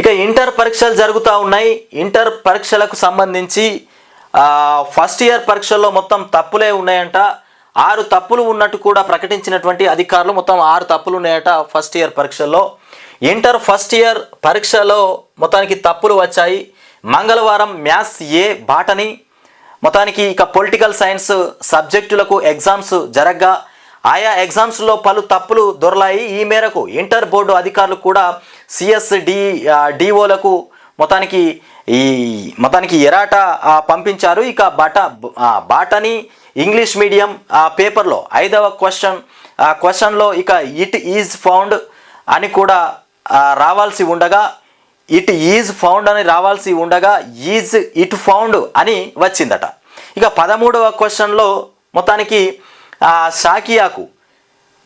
ఇక ఇంటర్ పరీక్షలు జరుగుతూ ఉన్నాయి. ఇంటర్ పరీక్షలకు సంబంధించి ఫస్ట్ ఇయర్ పరీక్షల్లో మొత్తం తప్పులే ఉన్నాయంట. ఆరు తప్పులు ఉన్నట్టు కూడా ప్రకటించినటువంటి అధికారులు మొత్తం ఆరు తప్పులు ఉన్నాయట ఫస్ట్ ఇయర్ పరీక్షల్లో. ఇంటర్ ఫస్ట్ ఇయర్ పరీక్షలో మొత్తానికి తప్పులు వచ్చాయి. మంగళవారం మ్యాథ్స్ ఏ బాటని మొత్తానికి ఇక పొలిటికల్ సైన్స్ సబ్జెక్టులకు ఎగ్జామ్స్ జరగ్గా. ఆయా ఎగ్జామ్స్లో పలు తప్పులు దొరలాయి. ఈ మేరకు ఇంటర్ బోర్డు అధికారులు కూడా సిఎస్డి డిఓలకు మొత్తానికి ఈ మొత్తానికి ఎరాట పంపించారు. ఇక బాట బాటని ఇంగ్లీష్ మీడియం పేపర్లో ఐదవ క్వశ్చన్ ఆ క్వశ్చన్లో ఇక ఇట్ ఈజ్ ఫౌండ్ అని కూడా రావాల్సి ఉండగా ఇట్ ఈజ్ ఫౌండ్ అని రావాల్సి ఉండగా ఈజ్ ఇట్ ఫౌండ్ అని వచ్చిందట. ఇక పదమూడవ క్వశ్చన్లో మొత్తానికి ఆ షాకియాకు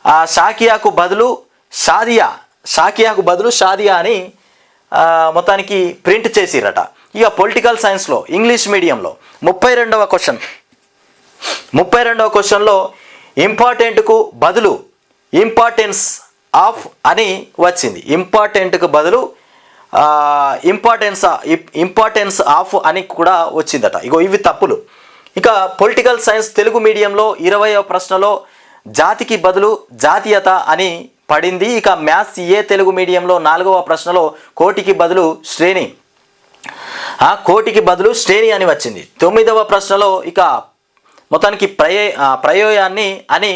ఆ షాకియాకు బదులు షాదియా షాకియాకు బదులు షాదియా అని మొత్తానికి ప్రింట్ చేసిరట. ఇక పొలిటికల్ సైన్స్లో ఇంగ్లీష్ మీడియంలో ముప్పై రెండవ క్వశ్చన్. ముప్పై రెండవ క్వశ్చన్లో ఇంపార్టెంట్కు బదులు ఇంపార్టెన్స్ ఆఫ్ అని వచ్చింది. ఇంపార్టెంట్కు బదులు ఇంపార్టెన్స్ ఇంపార్టెన్స్ ఆఫ్ అని కూడా వచ్చిందట. ఇగో ఇవి తప్పులు. ఇక పొలిటికల్ సైన్స్ తెలుగు మీడియంలో ఇరవయో ప్రశ్నలో జాతికి బదులు జాతీయత అని పడింది. ఇక మ్యాథ్స్ ఏ తెలుగు మీడియంలో నాలుగవ ప్రశ్నలో కోటికి బదులు శ్రేణి. ఆ కోటికి బదులు శ్రేణి అని వచ్చింది. తొమ్మిదవ ప్రశ్నలో ఇక మొత్తానికి ప్రయే ప్రయోయాన్ని అని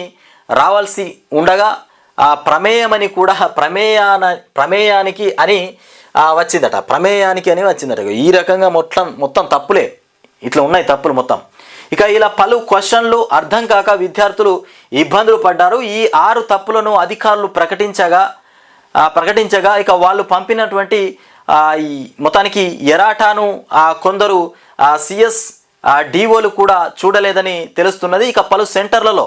రావాల్సి ఉండగా ఆ ప్రమేయమని కూడా ప్రమేయాన ప్రమేయానికి అని వచ్చిందట. ప్రమేయానికి అని వచ్చిందట. ఈ రకంగా మొత్తం మొత్తం తప్పులే. ఇట్లా ఉన్నాయి తప్పులు మొత్తం. ఇక ఇలా పలు క్వశ్చన్లు అర్థం కాక విద్యార్థులు ఇబ్బందులు పడ్డారు. ఈ ఆరు తప్పులను అధికారులు ప్రకటించగా ప్రకటించగా ఇక వాళ్ళు పంపినటువంటి ఈ మొత్తానికి ఎరాటాను ఆ, కొందరు సిఎస్ డిఓలు కూడా చూడలేదని తెలుస్తున్నది. ఇక పలు సెంటర్లలో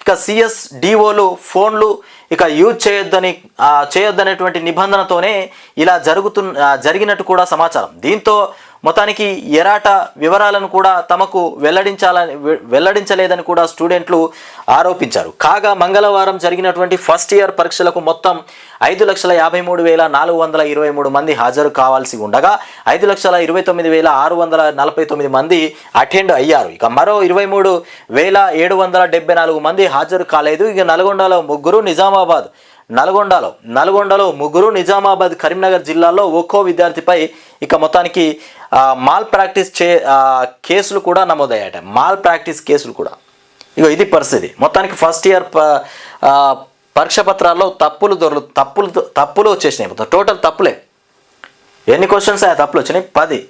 ఇక సిఎస్ డిఓలు ఫోన్లు ఇక యూజ్ చేయొద్దని చేయొద్దనేటువంటి నిబంధనతోనే ఇలా జరుగుతు జరిగినట్టు కూడా సమాచారం. దీంతో మొత్తానికి ఎరాట వివరాలను కూడా తమకు వెల్లడించాలని వెల్లడించలేదని కూడా స్టూడెంట్లు ఆరోపించారు. కాగా మంగళవారం జరిగినటువంటి ఫస్ట్ ఇయర్ పరీక్షలకు మొత్తం ఐదు లక్షల యాభై మూడు వేల నాలుగు వందల ఇరవై మూడు మంది హాజరు కావాల్సి ఉండగా ఐదు లక్షల ఇరవై తొమ్మిది వేల ఆరు వందల నలభై తొమ్మిది మంది అటెండ్ అయ్యారు. ఇక మరో ఇరవై మూడు వేల ఏడు వందల డెబ్బై నాలుగు మంది హాజరు కాలేదు. ఇక నల్గొండలో ముగ్గురు నిజామాబాద్ నల్గొండలో నల్గొండలో ముగ్గురు నిజామాబాద్ కరీంనగర్ జిల్లాలో ఒక్కో విద్యార్థిపై ఇక మొత్తానికి మాల్ ప్రాక్టీస్ చే కేసులు కూడా నమోదయ్యాట మాల్ ప్రాక్టీస్ కేసులు కూడా. ఇగో ఇది పరిస్థితి. మొత్తానికి ఫస్ట్ ఇయర్ ప- పరీక్ష పత్రాల్లో తప్పులు దొరలు తప్పులు తప్పులు వచ్చేసినాయి. టోటల్ తప్పులే. ఎన్ని క్వశ్చన్స్ ఆ తప్పులు వచ్చినాయి? పది.